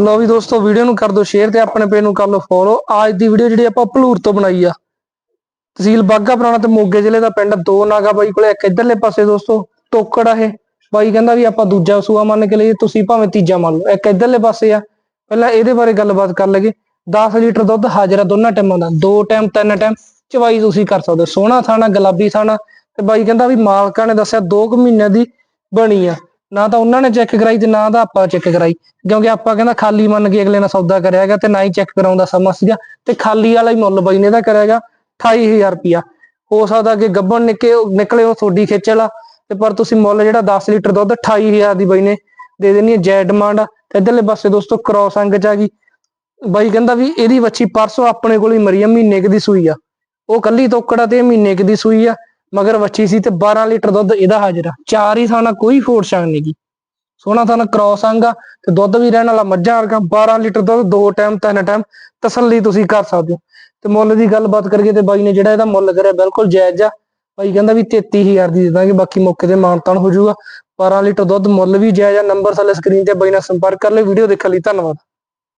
ਲਓ ਵੀ ਦੋਸਤੋ ਵੀਡੀਓ ਨੂੰ ਕਰ ਦਿਓ ਸ਼ੇਅਰ ਤੇ ਆਪਣੇ ਪੇਜ ਨੂੰ ਕਰ ਲਓ ਫੋਲੋ ਅੱਜ ਦੀ ਵੀਡੀਓ ਜਿਹੜੀ ਆਪਾਂ ਭਲੂਰ ਤੋਂ ਬਣਾਈ ਆ। ਤਹਿਸੀਲ ਬਾਗਾ ਪੁਰਾਣਾ ਤੇ ਮੋਗੇ ਜ਼ਿਲ੍ਹੇ ਦਾ ਪਿੰਡ ਦੋ ਨਾਗਾ ਬਾਈ ਕੋਲੇ, ਇੱਕ ਇਧਰਲੇ ਪਾਸੇ ਦੋਸਤੋ, ਟੋਕੜ ਆ ਇਹ। ਬਾਈ ਕਹਿੰਦਾ ਵੀ ਆਪਾਂ ਦੂਜਾ ਸੂਆ ਮੰਨ ਕੇ ਲਈਏ, ਤੁਸੀਂ ਭਾਵੇਂ ਤੀਜਾ ਮੰਨ ਲਓ। ਇੱਕ ਇਧਰਲੇ ਪਾਸੇ ਆ। ਪਹਿਲਾਂ ਇਹਦੇ ਬਾਰੇ ਗੱਲਬਾਤ ਕਰ ਲਈਏ। 10 ਲੀਟਰ ਦੁੱਧ ਹਾਜ਼ਰ ਆ ਦੋਨਾਂ ਟਾਈਮਾਂ ਦਾ। ਦੋ ਟਾਈਮ, ਤਿੰਨ ਟਾਈਮ, ਚਵਾਈ ਤੁਸੀਂ ਕਰ ਸਕਦੇ ਹੋ। ਸੋਹਣਾ ਥਾਣਾ, ਗੁਲਾਬੀ ਥਾਣਾ। ਤੇ ਬਾਈ ਕਹਿੰਦਾ ਵੀ ਮਾਲਕਾਂ ਨੇ ਦੱਸਿਆ 2 ਕੁ ਮਹੀਨਿਆਂ ਦੀ ਬਣੀ ਆ। ਨਾ ਤਾਂ ਉਹਨਾਂ ਨੇ ਚੈੱਕ ਕਰਾਈ ਤੇ ਨਾ ਤਾਂ ਆਪਾਂ ਚੈੱਕ ਕਰਾਈ। ਕਿਉਂਕਿ ਆਪਾਂ ਕਹਿੰਦਾ ਖਾਲੀ ਮੰਨ ਕੇ ਅਗਲੇ ਨਾਲ ਸੌਦਾ ਕਰਿਆਗਾ ਤੇ ਨਾ ਹੀ ਚੈੱਕ ਕਰਾਉਂਦਾ ਸਮਾਂ ਸੀਗਾ ਤੇ ਖਾਲੀ ਵਾਲਾ ਹੀ ਮੁੱਲ ਬਾਈ ਨੇ ਇਹਦਾ ਕਰਿਆਗਾ 28000 ਰੁਪਿਆ ਹੋ ਸਕਦਾ ਕਿ ਗੱਬਣ ਨਿੱਕੇ ਨਿਕਲੇ ਉਹ ਤੁਹਾਡੀ ਖੇਚਲ ਆ ਤੇ ਪਰ ਤੁਸੀਂ ਮੁੱਲ ਜਿਹੜਾ 10 ਲੀਟਰ ਦੁੱਧ 28000 ਦੀ ਬਾਈ ਨੇ ਦੇ ਦੇਣੀ ਹੈ ਜੈ ਡਿਮਾਂਡ ਆ ਤੇ ਇਧਰਲੇ ਪਾਸੇ ਦੋਸਤੋ ਕ੍ਰੋਸ ਅੰਗ ਚ ਆ ਗਈ। ਬਾਈ ਕਹਿੰਦਾ ਵੀ ਇਹਦੀ ਵੱਛੀ ਪਰਸੋਂ ਆਪਣੇ ਕੋਲ ਹੀ ਮਰੀ ਆ, ਮਹੀਨੇ ਕੁ ਦੀ ਸੂਈ ਆ। ਉਹ ਕੱਲੀ ਤੋਕੜਾ ਤੇ ਮਹੀਨੇ ਕੁ ਦੀ ਸੂਈ ਆ। ਮਗਰ ਵੱਛੀ ਸੀ ਤੇ 12 ਲੀਟਰ ਦੁੱਧ ਇਹਦਾ ਹਾਜ਼ਰ ਆ। ਚਾਰ ਹੀ ਥਾਣਾ ਕੋਈ ਫੋੜ ਛਾਣ ਨਹੀਂ ਗੀ। ਸੋਹਣਾ ਥਾਣਾ ਕ੍ਰੋਸ ਅੰਗ ਆ ਤੇ ਦੁੱਧ ਵੀ ਰਹਿਣ ਵਾਲਾ ਮੱਝਾਂ ਵਰਗਾ। 12 ਲੀਟਰ ਦੁੱਧ ਦੋ ਟਾਈਮ ਤਿੰਨ ਟਾਈਮ ਤਸੱਲੀ ਤੁਸੀਂ ਕਰ ਸਕਦੇ ਹੋ। ਤੇ ਮੁੱਲ ਦੀ ਗੱਲਬਾਤ ਕਰੀਏ ਤੇ ਬਾਈ ਨੇ ਜਿਹੜਾ ਇਹਦਾ ਮੁੱਲ ਕਰਿਆ ਬਿਲਕੁਲ ਜਾਇਜ਼ ਆ। ਬਾਈ ਕਹਿੰਦਾ ਵੀ 33000 ਦੀ ਦੇ ਦਾਂਗੇ, ਬਾਕੀ ਮੌਕੇ ਤੇ ਮਾਨਤਾਨ ਹੋ ਜਾਊਗਾ। 12 ਲੀਟਰ ਦੁੱਧ ਮੁੱਲ ਵੀ ਜਾਇਜ਼ ਆ। ਨੰਬਰ ਥੱਲੇ ਸਕਰੀਨ ਤੇ ਬਾਈ ਨਾਲ ਸੰਪਰਕ ਕਰ ਲਿਓ ਵੀਡੀਓ ਦੇਖਣ ਲਈ ਧੰਨਵਾਦ।